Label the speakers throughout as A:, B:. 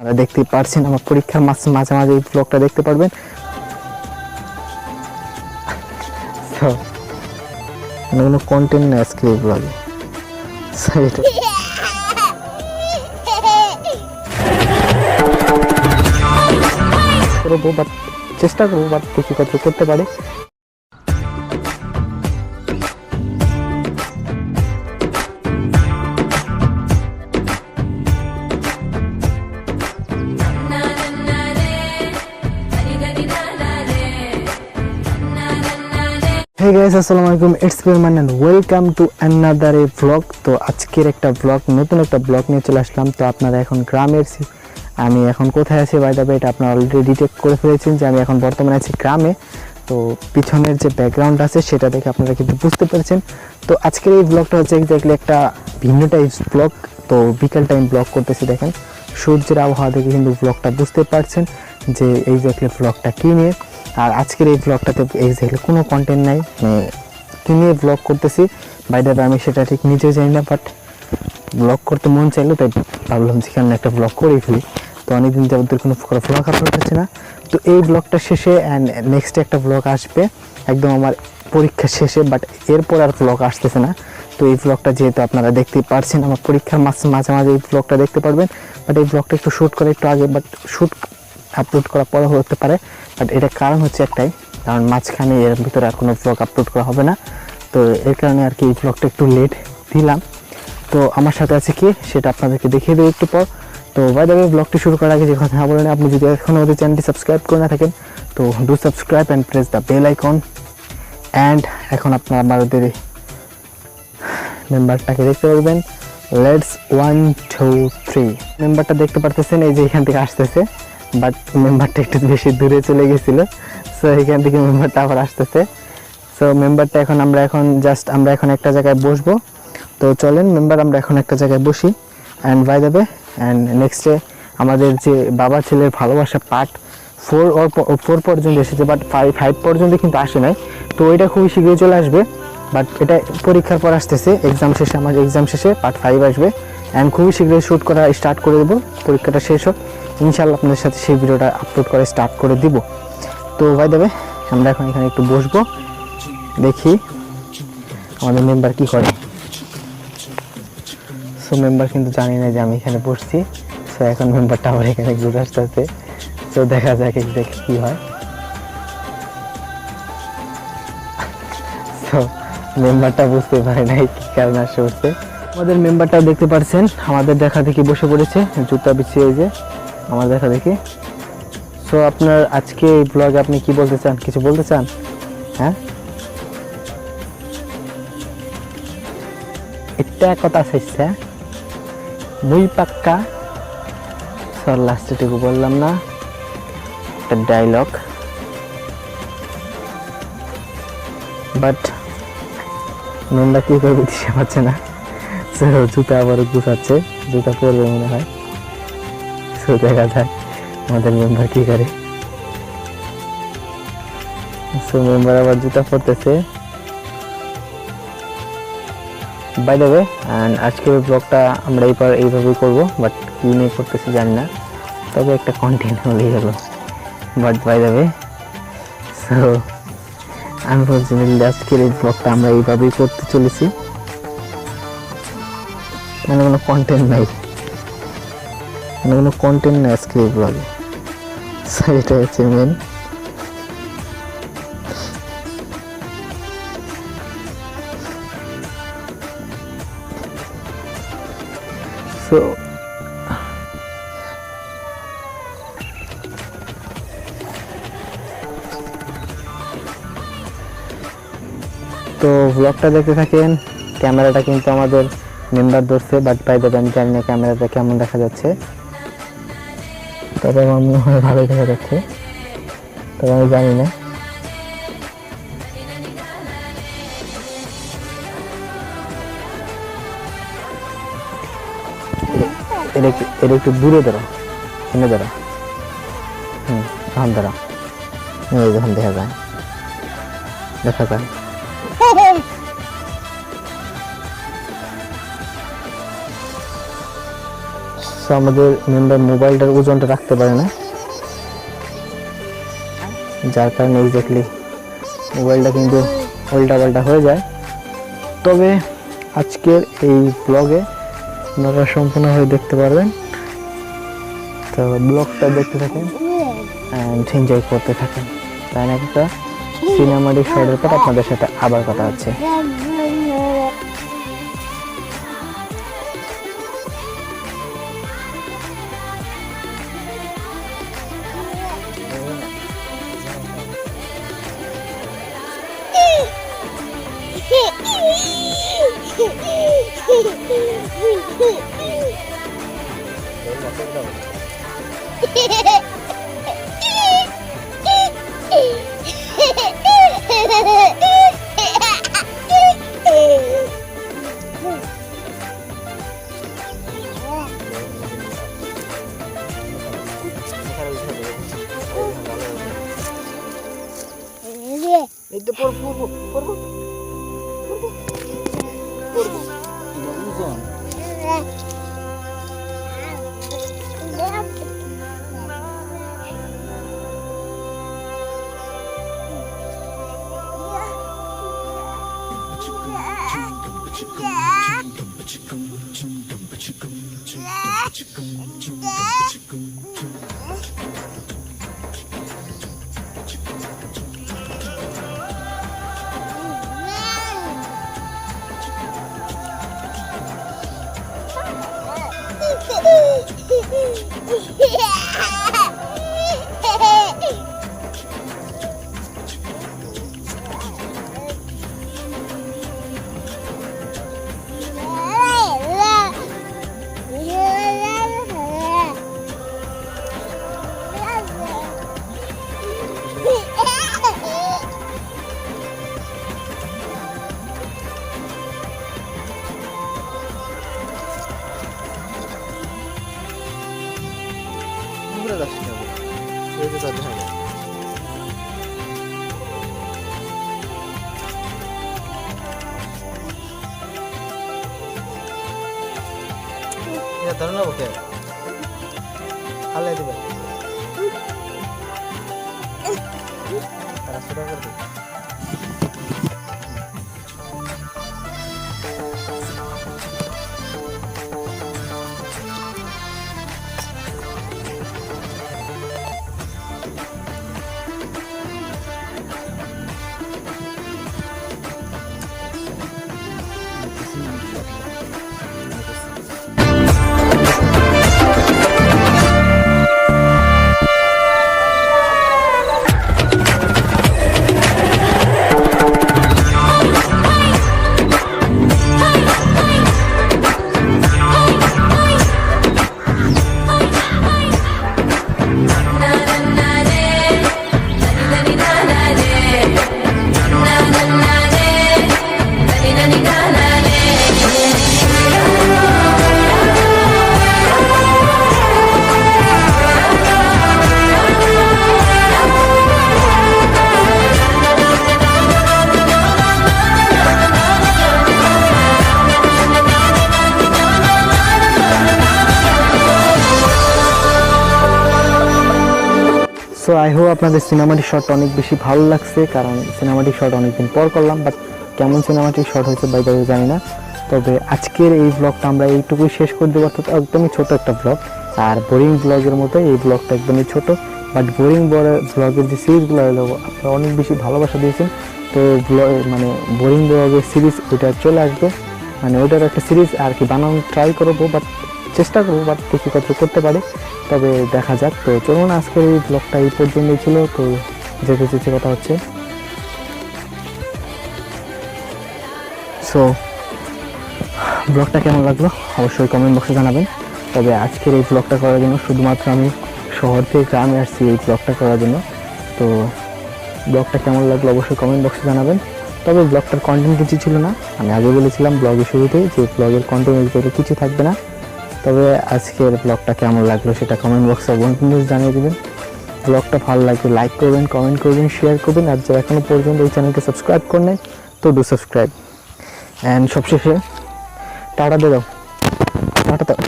A: আপনারা দেখতে পারছেন আমার পরীক্ষার মাঝে মাঝে মাঝে এই ব্লগটা দেখতে পারবেন। কোনো কন্টেন্ট নেই আজকে এই ব্লগে করব বাট চেষ্টা করব বাট কত করতে পারি। হে গাইস আসসালামু আলাইকুম it's পেরমান and welcome to another a vlog তো আজকের একটা ব্লগ নতুন একটা ব্লগ নিয়ে চলে আসলাম। তো আপনারা এখন গ্রামের আমি এখন কোথায় আছি? বাই দ্য এটা আপনারা অলরেডি ডিটেক্ট করে ফেলেছেন যে আমি এখন বর্তমানে আছি গ্রামে। তো পিছনের যে ব্যাকগ্রাউন্ড আছে, সেটা দেখে আপনারা কিন্তু বুঝতে পেরেছেন। তো আজকের এই ব্লগটা হচ্ছে এক্স্যাক্টলি একটা ভিন্ন টাইপস ব্লগ তো বিকাল টাইম ব্লগ করতেছি, দেখেন। সূর্যের আবহাওয়া দেখে কিন্তু ব্লগটা বুঝতে পারছেন যে এক্স্যাক্টলি ব্লগটা কী নিয়ে। আর আজকের এই ব্লগটাতে এক্স্যাক্টলি কোনো কন্টেন্ট নাই মানে কী নিয়ে ব্লগ করতেছি বাইরে আমি সেটা ঠিক নিজেও জানি না বাট ব্লগ করতে মন চাইলো, তাই ভাবলাম কেন একটা ব্লগ করেই ফেলি। তো অনেকদিন যাবত কোনো ব্লগ আপলোড হচ্ছে না। তো এই ব্লগটা শেষে অ্যান্ড নেক্সট একটা ব্লগ আসবে, একদম আমার পরীক্ষা শেষে বাট এরপর আর ব্লগ আসতেছে না। তো এই ব্লগটা যেহেতু আপনারা দেখতেই পারছেন, আমার পরীক্ষার মাঝে মাঝে মাঝে এই ব্লগটা দেখতে পারবেন বাট এই ব্লগটা একটু শ্যুট করে একটু আগে বাট শ্যুট আপলোড করা পরে হতে পারে বাট এটার কারণ হচ্ছে একটাই, কারণ মাঝখানে এর ভিতরে আর কোনো ব্লগ আপলোড করা হবে না। তো এর কারণে আর কি এই ব্লগটা একটু লেট দিলাম। তো আমার সাথে আছে কি সেটা আপনাদেরকে দেখিয়ে দেবো একটু পর। তো বাই দ্য ব্লগটি শুরু করার আগে যে কথা বলেন আপনি যদি এখনও আমাদের চ্যানেলটি সাবস্ক্রাইব করে না থাকেন, তো do subscribe and press the bell icon and এখন আপনার আমাদের মেম্বারটাকে দেখতে পারবেন। লেটস ওয়ান টু থ্রি মেম্বারটা দেখতে পারতেছেন, এই যে এখান থেকে আসতেছে। বাট মেম্বারটা একটু বেশি দূরে চলে গেছিল। সো এখান থেকে মেম্বারটা আবার আসতেছে। সো মেম্বারটা এখন আমরা এখন জাস্ট আমরা এখন একটা জায়গায় বসবো। তো চলেন মেম্বার আমরা এখন একটা জায়গায় বসি। অ্যান্ড বাই দেবে অ্যান্ড নেক্সটে আমাদের যে বাবা ছেলের ভালোবাসা পার্ট ফোর ওর ফোর পর্যন্ত এসেছে বাট ফাইভ ফাইভ পর্যন্ত কিন্তু আসে নাই। তো ওইটা খুবই শীঘ্রই চলে আসবে। বাট এটা পরীক্ষার পর আসতেছে। এক্সাম শেষে, আমার এক্সাম শেষে পার্ট ফাইভ আসবে। অ্যান্ড খুবই শীঘ্রই শ্যুট করা স্টার্ট করে দেবো। পরীক্ষাটা শেষ হোক। ইনশাল্লাহ আপনাদের সাথে সেই ভিডিওটা আপলোড করে স্টার্ট করে দিব। তো ভাই দেবে আমরা এখন এখানে একটু বসবো। দেখি আমাদের মেম্বার কি করে। সো মেম্বার কিন্তু জানি না যে আমি এখানে বসছি। সো এখন মেম্বারটা আবার এখানে ঘুরে আসতে তো দেখা যাক দেখি কি হয়। তো মেম্বারটা বুঝতে পারে নাই কি কারণে আসে আমাদের মেম্বারটা দেখতে পাচ্ছেন আমাদের দেখা দেখি বসে পড়েছে। জুতা বিছিয়ে যে, আমার দেখা দেখি। সো আপনার আজকে এই ব্লগে আপনি কি বলতে চান? কিছু বলতে চান? হ্যাঁ? একটা কথা শেষছে মুই পাক্কা সর লাস্টেটুকু বললাম না। একটা ডায়লগ বাট মেম্বার কি করবে দিশে পাচ্ছে না? সো জুতা আবারও গুছাচ্ছে, জুতা পরবে মনে হয়। সো দেখা যাক আমাদের মেম্বার কি করে। সো মেম্বার আবার জুতা পরতেছে। বাই ওয়ে অ্যান্ড আজকের ব্লগটা আমরা এইবার এইভাবেই করব বাট কী নিয়ে করতেছি জানি না। তবে একটা কন্টেন্ট হলেই হলো। But by way so unfortunately আজকের এই ব্লগটা আমরা এইভাবেই করতে চলেছি। মানে কোনো কন্টেন্ট নাই। মানে কোনো কন্টেন্ট নেই আজকের এই ব্লগে এটা হচ্ছে মেন সো তো ব্লগটা দেখতে থাকেন, ক্যামেরাটা কিন্তু আমাদের মেম্বার ধরছে বাট বাই দেবে আমি জানি না ক্যামেরাটা কেমন দেখা যাচ্ছে। তবে আমার মনে হয় ভালো দেখা যাচ্ছে। তবে আমি জানি না। এটা একটু এটা একটু দূরে দাঁড়াও এনে দাঁড়াও হুম দাঁড়াও এই যখন দেখা যায়। দেখা যায়। সো আমাদের মেম্বার মোবাইলটার ওজনটা রাখতে পারে না। যার কারণে এক্স্যাক্টলি মোবাইলটা কিন্তু উল্টা পাল্টা হয়ে যায়। তবে আজকের এই ব্লগে আপনারা সম্পূর্ণভাবে দেখতে পারবেন। তো ব্লগটা দেখতে থাকেন অ্যান্ড এনজয় করতে থাকেন। তাই একটা সিনেমাটিক শর্টের পর আপনাদের সাথে আবার কথা হচ্ছে।
B: এই তো পড়ব পড়ব পড়ব ঘুরে ধরে নেব ওকে হালাই দেবে রাস্তাটা করে
A: আই হোপ আপনাদের সিনেমাটিক শটটা অনেক বেশি ভালো লাগছে, কারণ সিনেমাটিক শট অনেকদিন পর করলাম বাট কেমন সিনেমাটিক শট হয়েছে বাই বাই জানি না। তবে আজকের এই ব্লগটা আমরা এইটুকুই শেষ করে দেবো, অর্থাৎ একদমই ছোট একটা ব্লগ আর বোরিং ব্লগের মতো এই ব্লগটা একদমই ছোট বাট বোরিং ব্লগের যে সিরিজগুলো হলো আপনারা অনেক বেশি ভালোবাসা দিয়েছেন। তো ব্লগ মানে বোরিং ব্লগের সিরিজ ওইটা চলে আসবে। মানে ওইটার একটা সিরিজ আর কি বানানো ট্রাই করব বাট চেষ্টা করব বাট কিছু কত করতে পারি। তবে দেখা যাক, তো চলুন, আজকের এই ব্লগটা এই পর্যন্তই ছিল, তো যেতে যেতে কথা হচ্ছে। সো ব্লগটা কেমন লাগল? অবশ্যই কমেন্ট বক্সে জানাবেন। তবে আজকের এই ব্লগটা করার জন্য শুধুমাত্র আমি শহর থেকে গ্রামে আসছি এই ব্লগটা করার জন্য। তো ব্লগটা কেমন লাগল অবশ্যই কমেন্ট বক্সে জানাবেন। তবে ব্লগটার কন্টেন্ট কিছু ছিল না। আমি আগে বলেছিলাম ব্লগের শুরুতে যে ব্লগের কন্টেন্ট কিছু থাকবে না। তবে আজকের ব্লগটা কেমন লাগল সেটা কমেন্ট বক্সে কন্টিনিউস জানিয়ে দেবেন। ব্লগটা ভালো লাগলে লাইক করবেন কমেন্ট করবেন শেয়ার করবেন। আর যারা এখনও পর্যন্ত এই চ্যানেলকে সাবস্ক্রাইব করে নেয় তো ডু সাবস্ক্রাইব অ্যান্ড সবশেষে, টাটা দিয়ে দাও। টাটা দাও।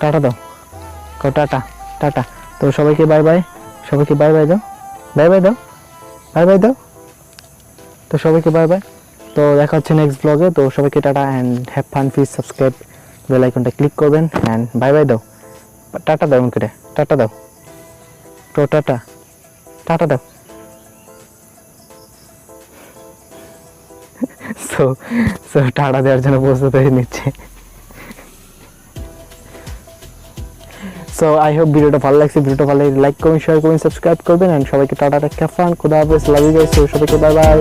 A: টাটা দাও। কও টাটা টাটা। তো সবাইকে বাই বাই সবাইকে বাই বাই দাও। বাই বাই দাও। বাই বাই দাও। তো সবাইকে বাই বাই তো দেখা হচ্ছে নেক্সট ব্লগে তো সবাইকে টাটা অ্যান্ড হ্যাভ ফান ফিজ সাবস্ক্রাইব বেল আইকনটা ক্লিক করবেন অ্যান্ড বাই বাই দাও। টাটা দাও করে। টাটা দাও। তো টাটা। টাটা দাও। সো সো টাটা দেওয়ার জন্য প্রস্তুত হয়ে নিচ্ছে। সো আই হোপ ভিডিওটা ভালো লাগছে। ভিডিওটা ভালো লাগলে লাইক করবেন শেয়ার করবেন সাবস্ক্রাইব করবেন। এন্ড সবাইকে টাটা রেখে ফান খুদা হাফেজ লাভ ইউ গাইস সবাইকে বাই বাই